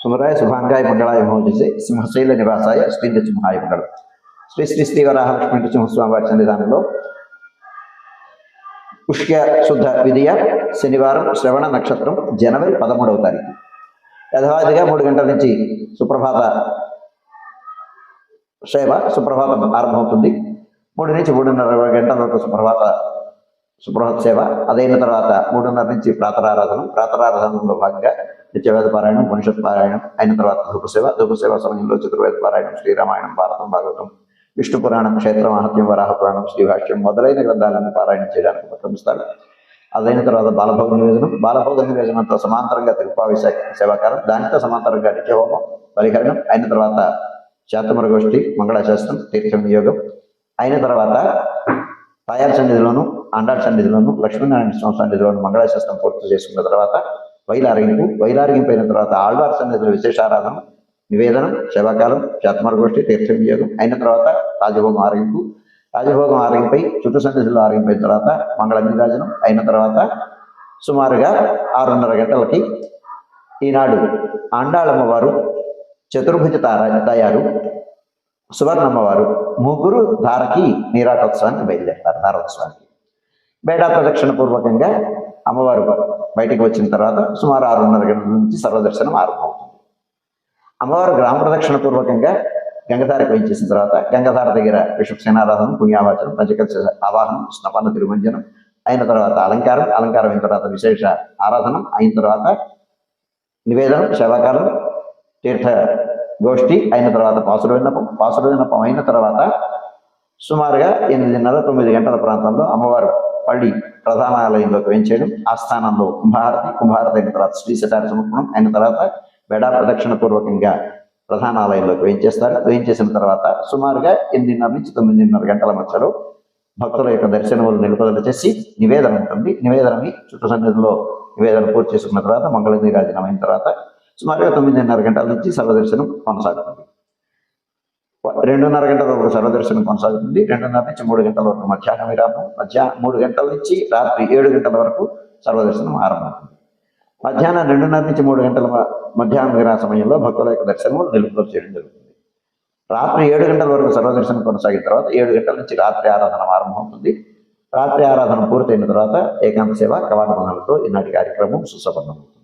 సుమరాయ శుభాంగాయ మంగళాయ మహోజసే సింహశైల నివాసాయ శ్రీ నృసింహాయ మండలం శ్రీ శ్రీ శ్రీ వరాహలక్ష్మీ నృసింహస్వామి వారి సన్నిధానంలో పుష్య శుద్ధ విధియ శనివారం శ్రవణ నక్షత్రం జనవరి పదమూడవ తారీఖు యథావిధిగా మూడు గంటల నుంచి సుప్రభాత సేవ సుప్రభాతం ఆరంభమవుతుంది. మూడు నుంచి మూడున్నర గంటల వరకు సుప్రభాత సుప్రభాత సేవ అదైన తర్వాత మూడున్నర నుంచి ప్రాతరారాధనం ప్రాతరారాధనలో భాగంగా నిత్యవేద పారాయణం ఉపనిషత్ పారాయణం అయిన తర్వాత ధూపసేవ ధూపసేవ సమయంలో చతుర్వేద పారాయణం శ్రీరామాయణం భారతం భాగవతం విష్ణు పురాణం క్షేత్ర మహత్యం వరాహ పురాణం శ్రీభాష్యం మొదలైన గ్రంథాలను పారాయణం చేయడానికి ఉపక్రమిస్తారు అదైన తర్వాత బాలభోగ నివేదనం బాలభోగ నివేదనంతో సమాంతరంగా తిరుపావి సేవాకారం దానితో సమాంతరంగా నిత్యహోమం బలికరణం అయిన తర్వాత శాతమృగోష్ఠి మంగళాశాస్త్రం తీర్థం యోగం అయిన తర్వాత తాయార్ సన్నిధిలోను అండార్ సన్నిధిలోను లక్ష్మీనారాయణ స్వామి సన్నిధిలోను మంగళాశాస్త్రం పూర్తి చేసుకున్న తర్వాత వైలారగింపు వైలారగింపు అయిన తర్వాత ఆళ్వార్ సన్నిధిలో విశేషారాధన నివేదనం శవకాలం శాతమరగోష్ఠి తీర్థ వినియోగం అయిన తర్వాత రాజభోగం ఆరగింపు. రాజభోగం ఆరగింపై చుట్టు సన్నిధిలో ఆరగింపైన తర్వాత మంగళ నిరాజనం అయిన తర్వాత సుమారుగా ఆరున్నర గంటలకి ఈనాడు ఆండాళమ్మవారు చతుర్భుజ తార తయారు. సువర్ణమ్మవారు ముగ్గురు ధారకి నీరాటోత్సవానికి బయలుదేరతారు ధారోత్సవానికి బేడా ప్రదక్షిణ పూర్వకంగా అమ్మవారు బయటికి వచ్చిన తర్వాత సుమారు ఆరున్నర గంటల నుంచి సర్వదర్శనం ఆరంభమవుతుంది. అమ్మవారు గ్రామ ప్రదక్షిణ పూర్వకంగా గంగధారకు వేయించేసిన తర్వాత గంగధార దగ్గర విశ్వసేనారాధన పుణ్యావాచనం పంచకల్స ఆవాహనం స్నపన తిరుమంజనం అయిన తర్వాత అలంకారం అలంకారం అయిన తర్వాత విశేష ఆరాధనం అయిన తర్వాత నివేదనం సేవాకాలం తీర్థ గోష్ఠి అయిన తర్వాత పాసుడు విన్నపం పాసుడు విన్నపం అయిన తర్వాత సుమారుగా ఎనిమిదిన్నర తొమ్మిది గంటల ప్రాంతంలో అమ్మవారు పళ్ళి ప్రధాన ఆలయంలోకి వేయించేయడం ఆ స్థానంలో కుంభారతి కుంభారతి అయిన తర్వాత శ్రీ శతార సమర్పణం అయిన తర్వాత బెడా ప్రదక్షిణ పూర్వకంగా ప్రధాన ఆలయంలోకి వేయించేస్తారు. వేయించేసిన తర్వాత సుమారుగా ఎనిమిదిన్నర నుంచి తొమ్మిదిన్నర గంటల మధ్యలో భక్తుల యొక్క దర్శనములు నిలుపుదల చేసి నివేదన ఉంటుంది. నివేదనని చుట్టూ సన్నిధిలో నివేదన పూర్తి చేసుకున్న తర్వాత మంగళ నీరాజనం అయిన తర్వాత సుమారుగా తొమ్మిదిన్నర గంటల నుంచి సర్వదర్శనం కొనసాగుతుంది. రెండున్నర గంటల వరకు సర్వదర్శనం కొనసాగుతుంది. రెండున్నర నుంచి మూడు గంటల వరకు మధ్యాహ్నం విరామం. మధ్యాహ్నం మూడు గంటల నుంచి రాత్రి ఏడు గంటల వరకు సర్వదర్శనం ఆరంభమవుతుంది. మధ్యాహ్నం రెండున్నర నుంచి మూడు గంటల మధ్యాహ్నం విరామ సమయంలో భక్తుల యొక్క దర్శనం నిలుపుదల చేయడం జరుగుతుంది. రాత్రి ఏడు గంటల వరకు సర్వదర్శనం కొనసాగిన తర్వాత ఏడు గంటల నుంచి రాత్రి ఆరాధన ఆరంభమవుతుంది. రాత్రి ఆరాధన పూర్తయిన తర్వాత ఏకాంత సేవ కవాట మంగళతో ఈనాటి కార్యక్రమం సుసంపన్నమవుతుంది.